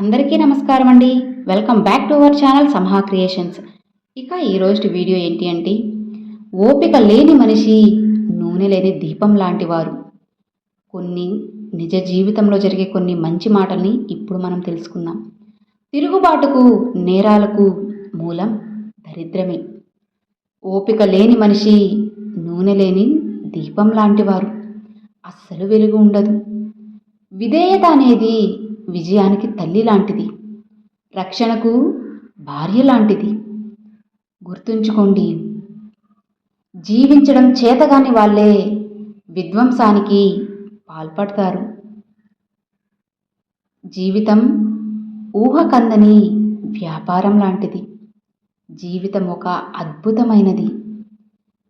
అందరికీ నమస్కారం అండి. Welcome back to our channel Samaha creations. ఇక ఈరోజు వీడియో ఏంటి అంటే ఓపిక లేని మనిషి నూనె లేని దీపం లాంటి వారు. కొన్ని నిజ జీవితంలో జరిగే కొన్ని మంచి మాటల్ని ఇప్పుడు మనం తెలుసుకుందాం. తిరుగుబాటుకు నేరాలకు మూలం దరిద్రమే. ఓపిక లేని మనిషి నూనె లేని దీపం లాంటివారు అస్సలు వెలుగు ఉండదు. విధేయత అనేది విజయానికి తల్లి లాంటిది. రక్షణకు భార్య లాంటిది. గుర్తుంచుకోండి జీవించడం చేతగాని వాళ్ళే విధ్వంసానికి పాల్పడతారు. జీవితం ఊహకందని వ్యాపారం లాంటిది. జీవితం ఒక అద్భుతమైనది.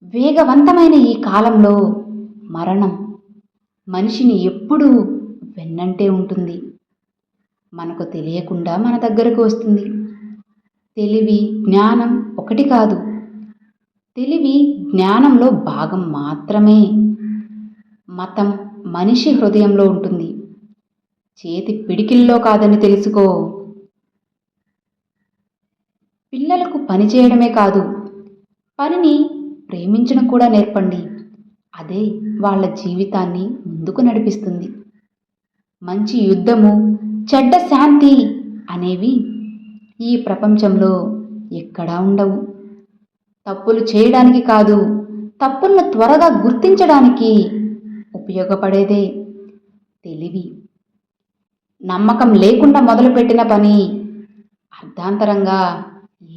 వేగవంతమైన ఈ కాలంలో మరణం మనిషిని ఎప్పుడూ వెన్నంటే ఉంటుంది. మనకు తెలియకుండా మన దగ్గరకు వస్తుంది. తెలివి జ్ఞానం ఒకటి కాదు. తెలివి జ్ఞానంలో భాగం మాత్రమే. మతం మనిషి హృదయంలో ఉంటుంది. చేతి పిడికిల్లో కాదని తెలుసుకో. పిల్లలకు పని చేయడమే కాదు. పనిని ప్రేమించడం కూడా నేర్పండి. అదే వాళ్ళ జీవితాన్ని ముందుకు నడిపిస్తుంది. మంచి యుద్ధము చెడ్డ శాంతి అనేవి ఈ ప్రపంచంలో ఎక్కడా ఉండవు. తప్పులు చేయడానికి కాదు తప్పులను త్వరగా గుర్తించడానికి ఉపయోగపడేదే తెలివి. నమ్మకం లేకుండా మొదలుపెట్టిన పని అర్ధాంతరంగా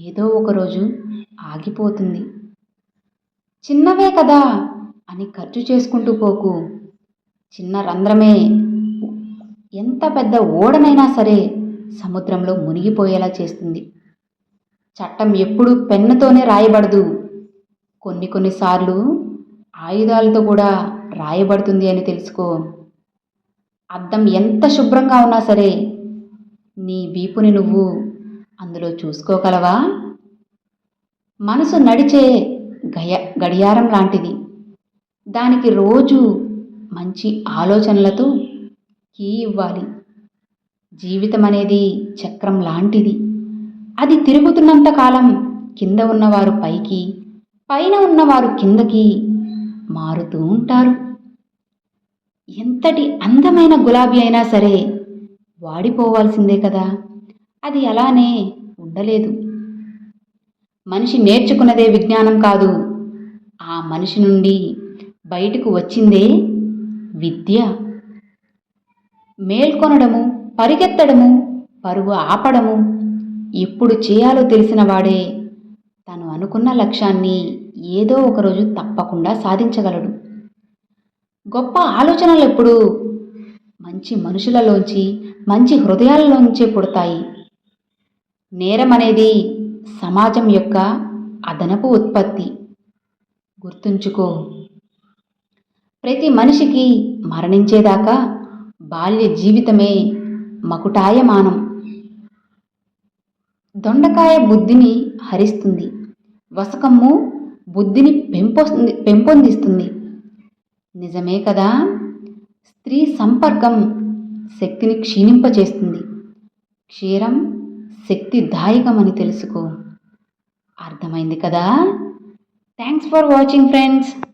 ఏదో ఒకరోజు ఆగిపోతుంది. చిన్నవే కదా అని ఖర్చు చేసుకుంటూ పోకు. చిన్న రంధ్రమే ఎంత పెద్ద ఓడనైనా సరే సముద్రంలో మునిగిపోయేలా చేస్తుంది. చట్టం ఎప్పుడూ పెన్నుతోనే రాయబడదు. కొన్ని కొన్నిసార్లు ఆయుధాలతో కూడా రాయబడుతుంది అని తెలుసుకో. అద్దం ఎంత శుభ్రంగా ఉన్నా సరే నీ వీపుని నువ్వు అందులో చూసుకోగలవా? మనసు నడిచే గయ గడియారం లాంటిది. దానికి రోజు మంచి ఆలోచనలతో కీ ఇవ్వాలి? జీవితం అనేది చక్రం లాంటిది. అది తిరుగుతున్నంత కాలం కింద ఉన్నవారు పైకి పైన ఉన్నవారు కిందకి మారుతూ ఉంటారు. ఎంతటి అందమైన గులాబీ అయినా సరే వాడిపోవాల్సిందే కదా. అది అలానే ఉండలేదు. మనిషి నేర్చుకున్నదే విజ్ఞానం కాదు. ఆ మనిషి నుండి బయటకు వచ్చిందే విద్య. మేల్కొనడము పరిగెత్తడము పరుగు ఆపడము. ఎప్పుడు చేయాలో తెలిసిన వాడే. తను అనుకున్న లక్ష్యాన్ని ఏదో ఒకరోజు తప్పకుండా సాధించగలడు. గొప్ప ఆలోచనలు ఎప్పుడు? మంచి మనుషులలోంచి మంచి హృదయాలలోంచే పుడతాయి. నేరం అనేది సమాజం యొక్క అదనపు ఉత్పత్తి. గుర్తుంచుకో. ప్రతి మనిషికి మరణించేదాకా బాల్య జీవితమే మకుటాయమానం. దొండకాయ బుద్ధిని హరిస్తుంది. వసకమ్ము బుద్ధిని పెంపొస్తుంది పెంపొందిస్తుంది. నిజమే కదా? స్త్రీ సంపర్కం శక్తిని క్షీణింపచేస్తుంది. క్షీరం శక్తిదాయకమని తెలుసుకో. అర్థమైంది కదా? Thanks for watching friends